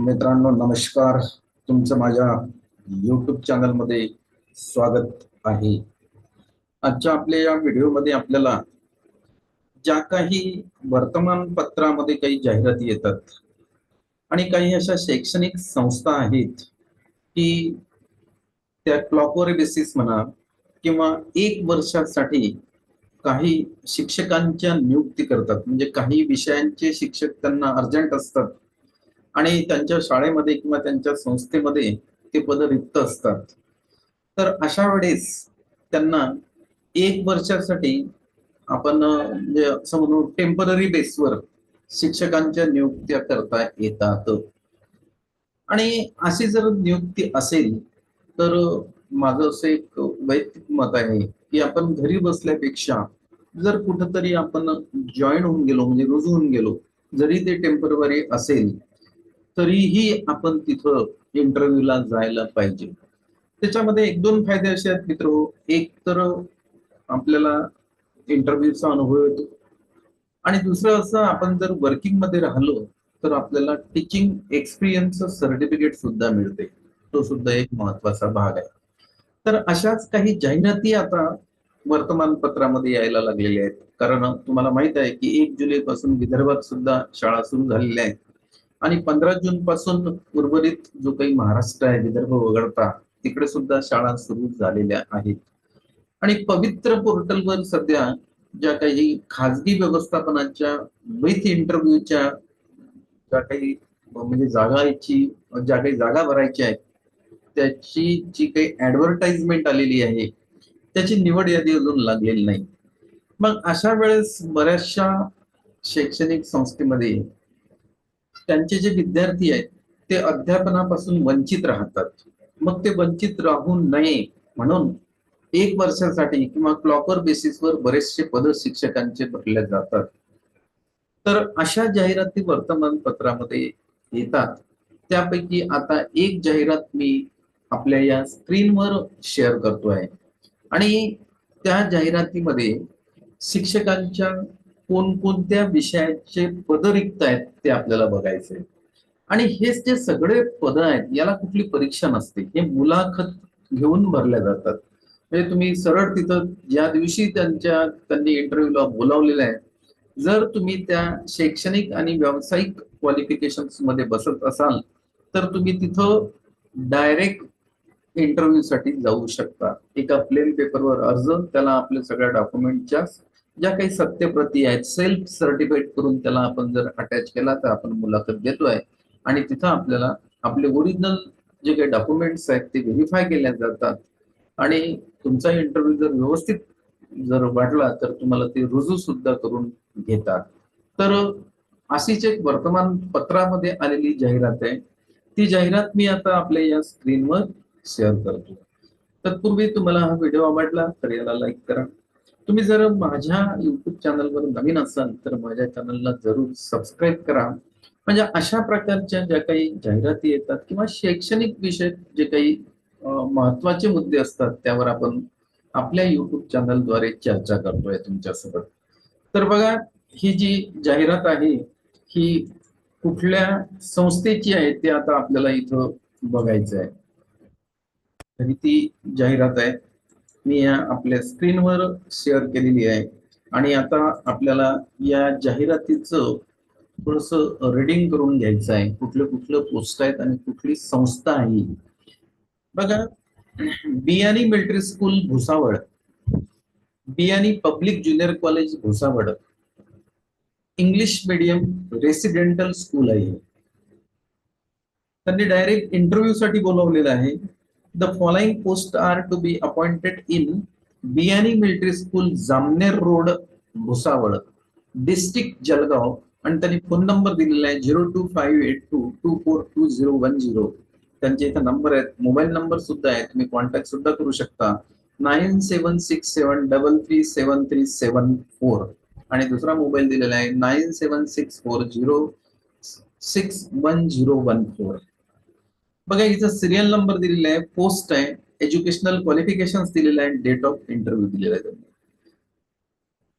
मित्रांनो नमस्कार. तुमचं माझ्या युट्यूब चॅनलमध्ये स्वागत आहे. आजच्या आपल्या या व्हिडिओमध्ये आपल्याला ज्या काही वर्तमानपत्रामध्ये काही जाहिराती येतात आणि काही अशा शैक्षणिक संस्था आहेत की त्या क्लॉकवर बेसिस म्हणा किंवा एक वर्षासाठी काही शिक्षकांच्या नियुक्ती करतात. म्हणजे काही विषयांचे शिक्षक त्यांना अर्जंट असतात. आणि त्यांच्या शाळेमध्ये किंवा त्यांच्या संस्थेमध्ये ते पद रिक्त असतात. तर अशा वेळेस त्यांना एक वर्षासाठी आपण म्हणजे असं म्हणू टेंपररी बेसवर शिक्षकांच्या नियुक्त्या करता येतात. आणि अशी जर नियुक्ती असेल तर माझं असं एक वैयक्तिक मत आहे की आपण घरी बसल्यापेक्षा जर कुठंतरी आपण जॉईन होऊन गेलो म्हणजे रुजू होऊन गेलो जरी ते टेंपररी असेल तरीही आपण तिथं इंटरव्ह्यूला जायला पाहिजे. त्याच्यामध्ये एक दोन फायदे असे आहेत मित्र. एक तर आपल्याला इंटरव्ह्यूचा अनुभव येतो. आणि दुसरं असं आपण जर वर्किंगमध्ये राहिलो तर आपल्याला टीचिंग एक्सपिरियन्स सर्टिफिकेट सुद्धा मिळते. तो सुद्धा एक महत्त्वाचा भाग आहे. तर अशाच काही जाहिराती आता वर्तमानपत्रामध्ये यायला लागलेल्या आहेत. कारण तुम्हाला माहीत आहे की एक जुलै पासून विदर्भात सुद्धा शाळा सुरू झालेल्या आहेत. आणि पंधरा जून पासून उर्वरित जो काही महाराष्ट्र आहे विदर्भ वगळता तिकडे सुद्धा शाळा सुरू झालेल्या आहेत. आणि पवित्र पोर्टलवर सध्या ज्या काही खाजगी व्यवस्थापनाच्या विथ इंटरव्ह्यूच्या ज्या काही म्हणजे जागाची ज्या काही जागा भरायच्या आहेत त्याची जी काही ऍडव्हर्टाइजमेंट आलेली आहे त्याची निवड यादी अजून लागलेली नाही. मग अशा वेळेस बऱ्याचशा शैक्षणिक संस्थेमध्ये त्यांचे जे विद्यार्थी आहेत ते अध्यापनापासून वंचित राहतात. मग ते वंचित राहू नये म्हणून एक वर्षासाठी किंवा क्लॉकर बेसिसवर बरेचसे पद शिक्षकांचे भरले जातात. तर अशा जाहिराती वर्तमानपत्रामध्ये येतात. त्यापैकी आता एक जाहिरात मी आपल्या या स्क्रीनवर शेअर करतो आहे आणि त्या जाहिरातीमध्ये शिक्षकांच्या कोणकोणत्या विषयाचे पद रिक्त आहेत ते आपल्याला बघायचे. आणि हेच जे सगळे पद आहेत याला कुठली परीक्षा नसते. हे मुलाखत घेऊन भरल्या जातात. म्हणजे तुम्ही सरळ तिथं ज्या दिवशी त्यांच्या त्यांनी इंटरव्ह्यूला बोलावलेलं आहे जर तुम्ही त्या शैक्षणिक आणि व्यावसायिक क्वालिफिकेशनमध्ये बसत असाल तर तुम्ही तिथं डायरेक्ट इंटरव्ह्यू साठी जाऊ शकता. एका प्लेन पेपरवर अर्ज त्याला आपल्या सगळ्या डॉक्युमेंटच्या ज्या काही सत्यप्रती आहेत सेल्फ सर्टिफिकेट करून त्याला आपण जर अटॅच केला तर आपण मुलाखत घेतोय. आणि तिथं आपल्याला आपले ओरिजिनल जे काही डॉक्युमेंट्स आहेत ते व्हेरीफाय केल्या जातात. आणि तुमचा इंटरव्ह्यू जर व्यवस्थित जर वाटला तर तुम्हाला ते रुजू सुद्धा करून घेतात. तर अशीच एक वर्तमानपत्रामध्ये आलेली जाहिरात आहे. ती जाहिरात मी आता आपल्या या स्क्रीनवर शेअर करतो. तत्पूर्वी तुम्हाला हा व्हिडिओ आवडला तर याला लाईक करा. तुम्ही जर माझ्या युट्यूब चॅनलवर नवीन असाल तर माझ्या चॅनलला जरूर सबस्क्राईब करा. म्हणजे अशा प्रकारच्या ज्या काही जाहिराती येतात किंवा शैक्षणिक विषय जे काही महत्त्वाचे मुद्दे असतात त्यावर आपण आपल्या युट्यूब चॅनलद्वारे चर्चा करतोय तुमच्यासोबत. तर बघा ही जी जाहिरात आहे ही कुठल्या संस्थेची आहे ते आता आपल्याला इथं बघायचं आहे तरी ती जाहिरात आहे. मी या आपल्या स्क्रीनवर शेअर केलेली आहे. आणि आता आपल्याला या जाहिरातीचं थोडस रिडिंग करून घ्यायचं आहे. कुठलं कुठलं पोस्ट आहेत आणि कुठली संस्था आहे बघा Biyani military school Bhusawal Biyani public junior college Bhusawal English medium residential school आहे. त्यांनी डायरेक्ट इंटरव्ह्यू साठी बोलवलेलं आहे. The following post are to be appointed in Biyani Military school Jamner road Bhusawal district Jalgaon, आणि त्यांनी phone number दिलेला आहे zero two five eight two two four two zero one zero त्यांचे इथं number आहेत मोबाईल नंबर सुद्धा आहे तुम्ही कॉन्टॅक्ट सुद्धा करू शकता. Nine seven six seven double three seven three seven four आणि दुसरा मोबाईल दिलेला आहे nine seven six four zero six one zero one four बघा इथं सिरियल नंबर दिलेला आहे पोस्ट आहे एज्युकेशनल क्वालिफिकेशन दिलेलं आहे डेट ऑफ इंटरव्ह्यू दिलेला आहे त्यांनी.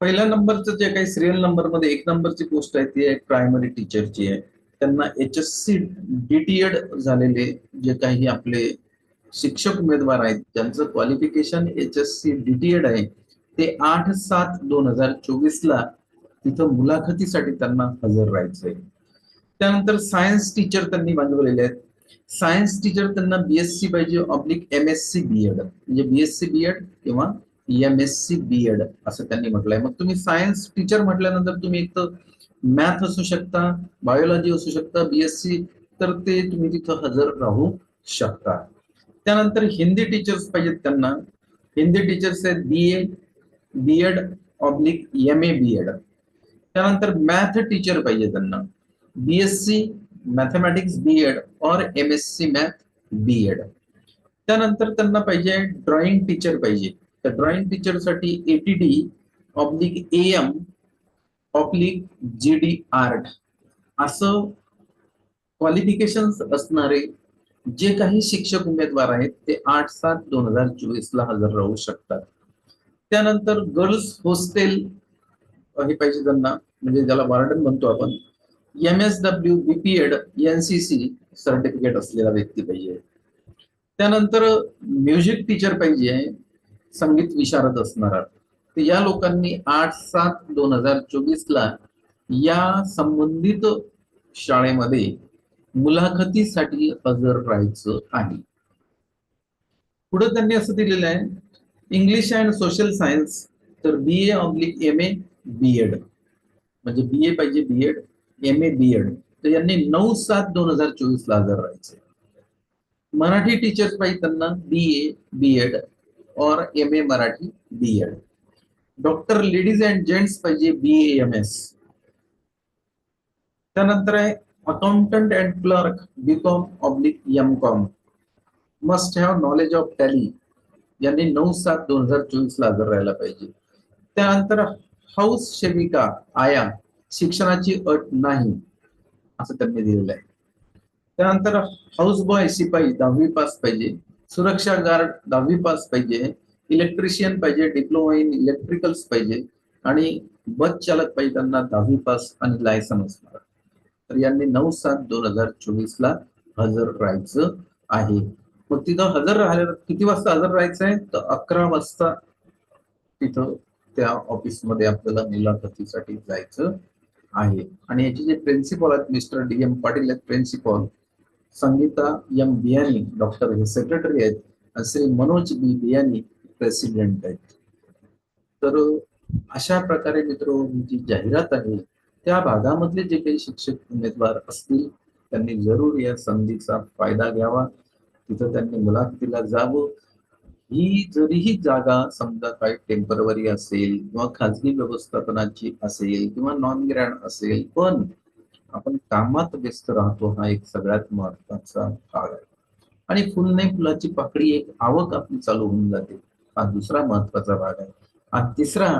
पहिल्या नंबरचं जे काही सिरियल नंबरमध्ये एक नंबरची पोस्ट आहे ती आहे प्रायमरी टीचरची आहे. त्यांना एच एस सी डीटीएड झालेले जे काही आपले शिक्षक उमेदवार आहेत ज्यांचं qualification H S C DTEd आहे ते आठ सात दोन हजार चोवीस ला तिथं मुलाखतीसाठी त्यांना हजर राहायचंय. त्यानंतर सायन्स टीचर त्यांनी बांधवलेले आहेत. सायन्स टीचर त्यांना बीएससी पाहिजे oblique M S C BEd म्हणजे बीएससी बीएड किंवा एम एस सी बीएड असं त्यांनी सायन्स टीचर म्हटल्यानंतर तुम्ही एक तर मॅथ शकता बायोलॉजी बीएससी तर ते तुम्ही तिथं हजर राहू शकता. हिंदी टीचर्स त्यांना. हिंदी टीचर्स आहेत B A B Ed oblique M A B Ed त्यानंतर मॅथ टीचर पाहिजे त्यांना. बीएससी मॅथमॅटिक्स बी एड और M S C math B Ed त्यानंतर त्यांना पाहिजे ड्रॉइंग टीचर पाहिजे. तर drawing टीचरसाठी AT D oblique A M oblique G D art असं क्वालिफिकेशन असणारे जे काही शिक्षक उमेदवार आहेत ते आठ सात दोन हजार चोवीस ला हजर राहू शकतात. त्यानंतर गर्ल्स हॉस्टेल हे पाहिजे त्यांना म्हणजे ज्याला वार्डन म्हणतो आपण M S W BPEd NCC certificate असलेला व्यक्ती पाहिजे. त्यानंतर म्युझिक टीचर पाहिजे संगीत विशारद असणारा. तर या लोकांनी आठ सात दोन हजार चोवीस ला या संबंधित शाळेमध्ये मुलाखतीसाठी हजर राहायचं आहे. पुढे त्यांनी असं दिलेलं आहे इंग्लिश अँड सोशल सायन्स तर B A oblique M A B Ed म्हणजे बी ए पाहिजे B Ed M A B Ed तर यांनी नऊ सात दोन हजार चोवीस ला हजर राहायचे. मराठी टीचर्स पाहिजे त्यांना बी ए बी एड और M A Marathi B Ed doctor ladies and gents पाहिजे बी एम एस त्यानंतर आहे accountant and clerk B com oblique M com must have knowledge of Tally यांनी नऊ सात दोन हजार चोवीस ला हजर राहायला पाहिजे. त्यानंतर हाऊस सेविका आया. शिक्षणाची अट नाही असं त्यांनी दिलेलं आहे. त्यानंतर हाऊस बॉय शिपाई दहावी पास पाहिजे. सुरक्षा गार्ड दहावी पास पाहिजे. इलेक्ट्रिशियन पाहिजे डिप्लोमा इन इलेक्ट्रिकल्स पाहिजे. आणि बस चालक पाहिजे त्यांना दहावी पास आणि लायसन असणार तर यांनी नऊ सात दोन हजार चोवीस ला हजर राहायचं आहे. मग तिथं हजर राहिल्या किती वाजता हजर राहायचं आहे? तर अकरा वाजता तिथं त्या ऑफिसमध्ये आपल्याला मुलाखतीसाठी जायचं आहे. आणि याचे जे प्रिन्सिपल आहेत मिस्टर डी एम पाटील आहेत principal Sangeeta M Biyani doctor हे सेक्रेटरी आहेत श्री मनोज बी बियानी प्रेसिडेंट आहेत. तर अशा प्रकारे मित्र जी जाहिरात आहे त्या भागामधले जे काही शिक्षक उमेदवार असतील त्यांनी जरूर या संधीचा फायदा घ्यावा. तिथं त्यांनी मुलाखतीला जावं. ही जरीही जागा समजा काही टेंपररी असेल किंवा खाजगी व्यवस्थापनाची असेल किंवा नॉन ग्रँड असेल पण आपण कामात व्यस्त राहतो हा एक सगळ्यात महत्त्वाचा भाग आहे. आणि फुल नाही फुलाची पाकळी एक आवक आपली चालू होऊन जाते. हा दुसरा महत्त्वाचा भाग आहे. हा तिसरा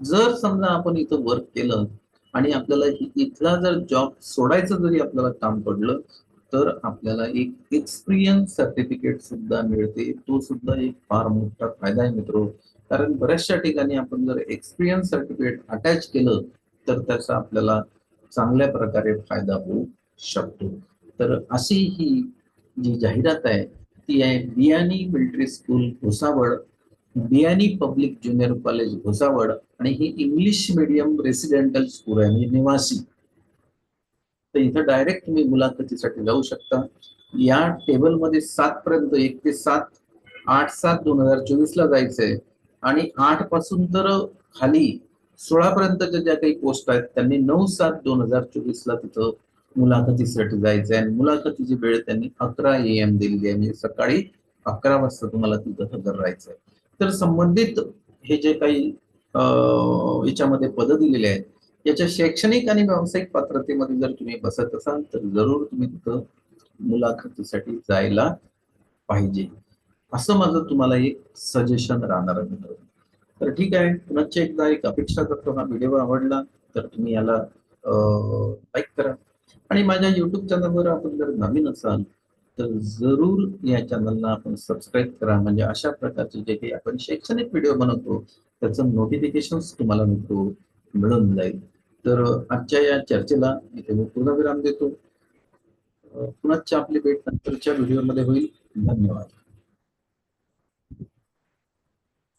जर समजा आपण इथं वर्क केलं आणि आपल्याला इथला जर जॉब सोडायचं जरी आपल्याला काम पडलं तर आपल्याला एक एक्सपिरियन्स सर्टिफिकेट सुद्धा मिळते. तो सुद्धा एक फार मोठा फायदा आहे मित्र. कारण बऱ्याचशा ठिकाणी आपण जर एक्सपिरियन्स सर्टिफिकेट अटॅच केलं तर त्याचा आपल्याला चांगल्या प्रकारे फायदा होऊ शकतो. तर अशी ही जी जाहिरात आहे ती आहे Biyani military school Bhusawal Biyani public junior college Bhusawal आणि ही इंग्लिश मीडियम रेसिडेंटल स्कूल आहे म्हणजे निवासी. तर इथं डायरेक्ट तुम्ही मुलाखतीसाठी जाऊ शकता. या टेबलमध्ये सात पर्यंत एक ते सात आठ सात दोन हजार चोवीस ला जायचंय. आणि आठपासून तर खाली सोळा पर्यंतच्या ज्या काही पोस्ट आहेत त्यांनी नऊ सात दोन हजार चोवीस ला तिथं मुलाखतीसाठी जायचंय. आणि मुलाखतीची वेळ त्यांनी अकरा ए एम दिलेली आहे. म्हणजे सकाळी अकरा वाजता तुम्हाला तिथं हजर राहायचंय. तर संबंधित हे जे काही याच्यामध्ये पद दिलेले आहेत याच्या शैक्षणिक आणि व्यावसायिक पात्रतेमध्ये जर तुम्ही बसत असाल तर जरूर तुम्ही तिथं मुलाखतीसाठी जायला पाहिजे. असं माझं तुम्हाला एक सजेशन राहणार मित्र तर ठीक आहे पुन्हा एकदा एक अपेक्षा करतो हा व्हिडिओ आवडला तर तुम्ही याला लाईक करा. आणि माझ्या युट्यूब चॅनलवर आपण जर नवीन असाल तर जरूर या चॅनलला आपण सबस्क्राईब करा. म्हणजे अशा प्रकारचे जे काही आपण शैक्षणिक व्हिडिओ बनवतो त्याचं नोटिफिकेशन तुम्हाला मिळतो मिळून जाईल. तर आजच्या या चर्चेला इथे मी पूर्णविराम देतो. पुन्हा आपली भेट नंतरच्या व्हिडिओमध्ये होईल. धन्यवाद.